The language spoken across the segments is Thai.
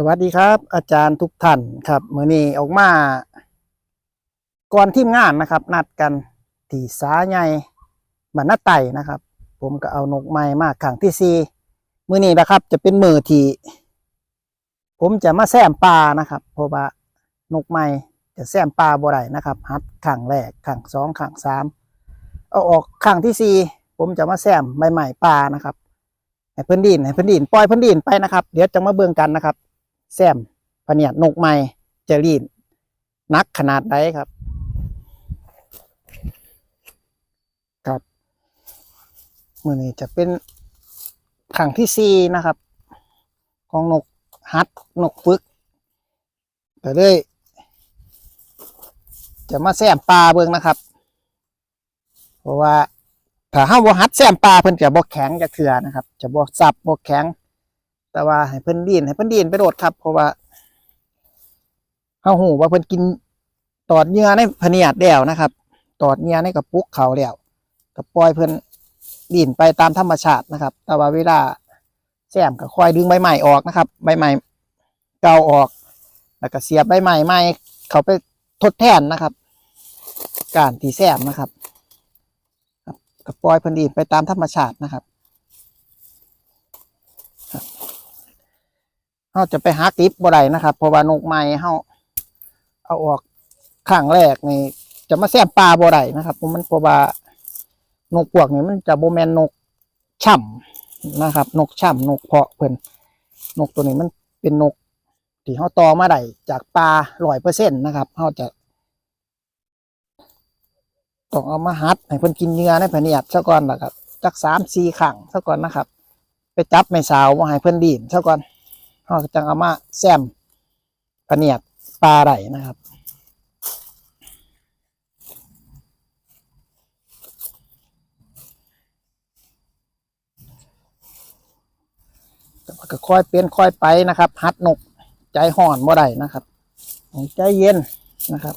สวัสดีครับ อาจารย์ทุกท่านครับมื้อนี้ออกมา ก่อนทีมงานนะครับ นัดกันที่สาใหญ่บ้านนาไตนะครับ ผมก็เอานกไม้มาขังที่ซีมื้อนี้นะครับ จะเป็นมือที่ผมจะมาแซมปลานะครับ เพราะว่านกไม้จะแซมปลาบ่ได้นะครับฮัดขังแรกขังสองขังสามเอาออกขังที่สี่ผมจะมาแซมใบใหม่ปลานะครับให้เพิ่นดินให้เพิ่นดินปล่อยเพิ่นดินไปนะครับ เดี๋ยวจะมาเบิ่งกันนะครับ แซมพเนียดนกไม้จะรีดนักขนาดใดครับ ครับมือนี้จะเป็นขังที่สี่นะครับ ของนกฮัดนกฟึกก็เลยจะมาแซมปลาเบิ่งนะครับ เพราะว่าถ้าห้าบ่ฮัดแซมปลาเพิ่นจะบ่แข็งจะเถื่อนะครับ จะบ่สับบ่แข็ง แต่ว่าให้เพิ่นดินให้เพิ่นดินไปโดดครับ เพราะว่าเฮาหูว่าเพิ่นกินตอดเหงื่อในพเนียดแล้วนะครับ ตอดเหงื่อในกระปุกเขาแล้วก็ปล่อยเพิ่นดินไปตามธรรมชาตินะครับ แต่ว่าเวลาแซมก็คอยดึงใบใหม่ออกนะครับ ใบใหม่เก่าออก แล้วก็เสียบใบใหม่ใหม่เขาไปทดแทนนะครับ การที่แซมนะครับครับปล่อยเพิ่นดินไปตามธรรมชาตินะครับ เราจะไปหากิฟบ่ได้นะครับ เพราะว่านกไม้เฮาเอาออกข้างแรกนี่จะมาแซมปลาบ่ได้นะครับเพราะมันเพราะว่านกพวกนี้มันจะโบแมนนกช่ำนะครับ นกช่ำนกเพาะเพิ่นนกตัวนี้มันเป็นนกที่เฮาตอมาได้จากปลาร้อยเปอร์เซ็นต์นะครับเฮาจะต้องเอามาหัดให้เพิ่นกินเนื้อในแผ่นเนียดซะก่อนล่ะครับจักสามสี่ขังซะก่อนนะครับ ไปจับไม่สาวมาให้เพิ่นดีนซะก่อน เราก็จังเอามาแซมพะเนียดปลาไหลนะครับก็ค่อยเป็นค่อยไปนะครับฮัดนกใจห่อนบ่ได้นะครับ ใจเย็นนะครับ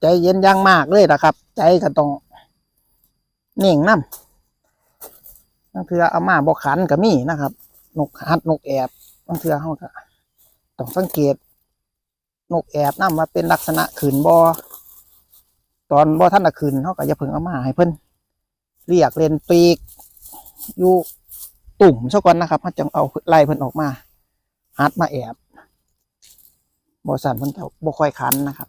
ใจเย็นย่างมากเลยนะครับ ใจก็ต้องเน่งน้ำนั่นคือเอามาบกขันก็มีนะครับ นกฮัดนกแอบบางเทือเขาก็ต้องสังเกต นกแอบนำมาเป็นลักษณะขืนบอตอนบอท่านน่ะขืนเขาก็จะเพิ่งเอามาให้เพิ่นเรียกเลนปีกอยู่ตุ่มซะก่อนนะครับเขาจังเอาไล่เพิ่นออกมาฮัดมาแอบบอสันเพิ่นจะบ่ค่อยคันนะครับ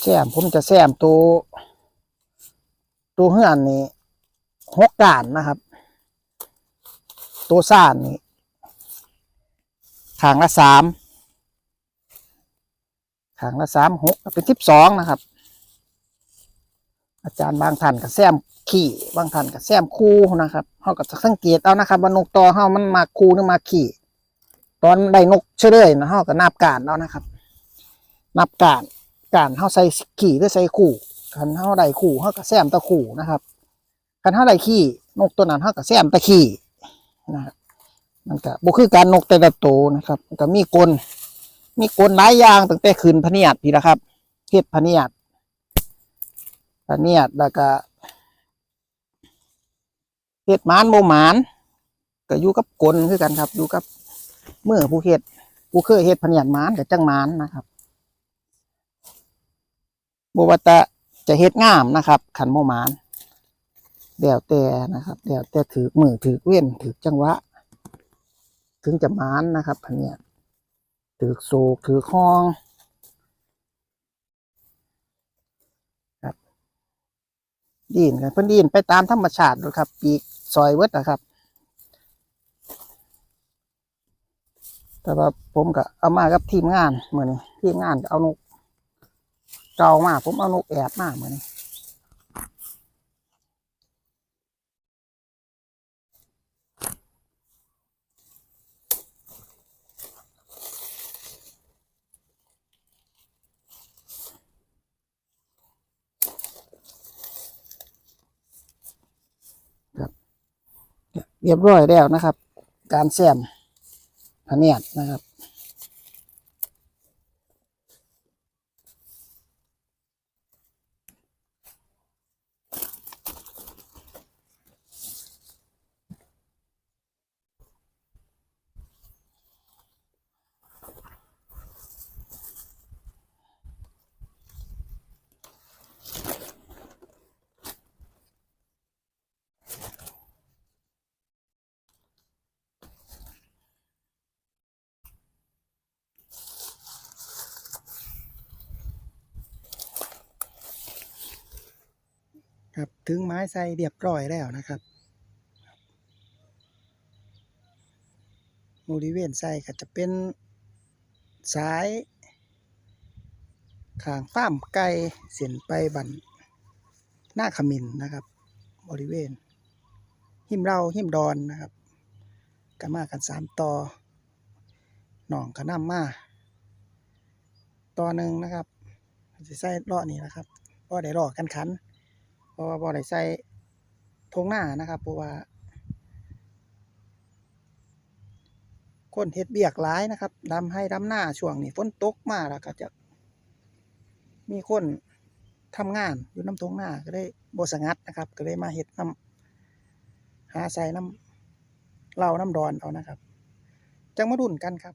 แซมผมจะแซมตัวตัวเฮือนนี่หกด่านนะครับ ตัวซ่านนี่ขางละสามขางละสามหกเป็นสิบสองนะครับ อาจารย์บางท่านก็แซมขี่บางท่านก็แซมคู่นะครับเขาก็จะสังเกตเอานะครับว่านกตอเขามันมาคู่หรือมาขี่ ตอนได้นกเฉลยนะเขาก็นับการเอานะครับ นับการ การเฮาใส่ขี่หรือใส่ขู่คันเฮาได้ขู่เฮาก็แซมตะขู่นะครับคันเฮาได้ขี่นกตัวนั้นเฮาก็แซมตะขี่นะครับมันก็บ่คือการนกแต่ละตัวนะครับมันก็มีกลมีกลหลายอย่างตั้งแต่คืนพเนียดพี่นะครับเฮ็ดพเนียดพเนียดแล้วก็เฮ็ดหมานบ่หมานก็อยู่กับกลคือกันครับอยู่กับเมื่อผู้เฮ็ดผู้เคยเฮ็ดพะเนียดหมานกับจังหมานนะครับ บวาแตะจะเฮ็ดงามนะครับขันโมมานเดี๋ยวแต่นะครับเดี๋ยวแต่ถือมือถือเว้นถือจังหวะ ถึงจะมานนะครับพันเนี่ยถือโศกถือคล้องครับดีนกันเพิ่นดีนไปตามธรรมชาติเลยครับ ปีกซอยเวิร์ดนะครับแต่ว่าผมก็เอามากับทีมงานเหมือนทีมงานเอานก เก่ามากผมเอานกแอบมากเหมือนครับเรียบร้อยแล้วนะครับ การแซมพเนียดนะครับ ครับถึงไม้ใส่เรียบร้อยแล้วนะครับบริเวณใส่ก็จะเป็นสายขางฟ้ามไก่เสียนไปบันหน้าขมินนะครับ บริเวณ หิมเราหิมดอนนะครับก็มากันสามต่อหนองขน้ำมาต่อหนึ่งนะครับจะใส่ลาะนี่นะครับก็ได้รอกันขัน ราะว่าบ่ได้ใส่ทงหน้านะครับเพราะว่า คนเฮ็ดเบียกหลายนะครับดำให้ดำหน้าช่วงนี้ฝนตกมาแล้วก็จะ มีคนทำงานอยู่น้ำทงหน้าก็ได้บสงัดนะครับ ก็เลยมาเฮ็ดน้ำหาใส่น้ำเหล้าน้ำดอนเอานะครับ จังมาดุนกันครับ